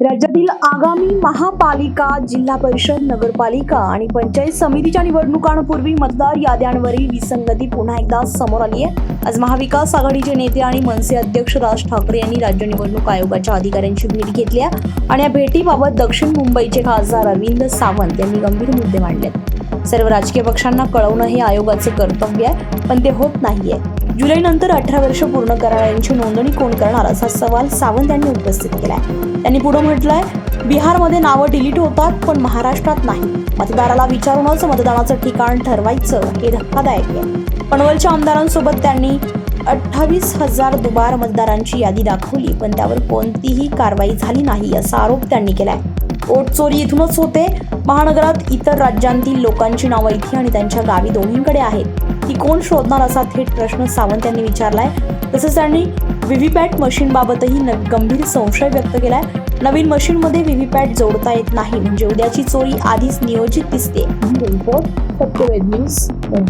राज्यातील आगामी महापालिका जिल्हा परिषद नगरपालिका आणि पंचायत समितीच्या निवडणुकांपूर्वी मतदार याद्यांवरील विसंगती पुन्हा एकदा समोर आली आहे. आज महाविकास आघाडीचे नेते आणि मनसे अध्यक्ष राज ठाकरे यांनी राज्य निवडणूक आयोगाच्या अधिकाऱ्यांची भेट घेतली आहे आणि या भेटीबाबत दक्षिण मुंबईचे खासदार अरविंद सावंत यांनी गंभीर मुद्दे मांडले सर्व राजकीय पक्षांना कळवणं हे आयोगाचे कर्तव्य आहे पण ते होत नाहीये. जुलैनंतर अठरा वर्ष पूर्ण करणाऱ्यांची नोंदणी कोण करणार असा सवाल सावंत यांनी उपस्थित केलाय. त्यांनी पुढे म्हटलंय बिहारमध्ये नावं डिलीट होतात पण महाराष्ट्रात नाही. मतदाराला विचारूनच मतदानाचं ठिकाण ठरवायचं हे धक्कादायक आहे. पनवलच्या आमदारांसोबत त्यांनी अठ्ठावीस हजार दुबार मतदारांची यादी दाखवली पण त्यावर कोणतीही कारवाई झाली नाही असा आरोप त्यांनी केलाय. वोट चोरी इथूनच होते. महानगरात इतर राज्यांतील लोकांची नावं इथे आणि त्यांच्या गावी दोन्हीकडे आहेत. ती कोण शोधणार असा थेट प्रश्न सावंत यांनी विचारलाय. तसंच त्यांनी व्हीव्हीपॅट मशीनबाबतही न गंभीर संशय व्यक्त केलाय. नवीन मशीनमध्ये व्हीव्हीपॅट जोडता येत नाही. म्हणजे उद्याची चोरी आधीच नियोजित दिसते. Report Satyaved news Mumbai.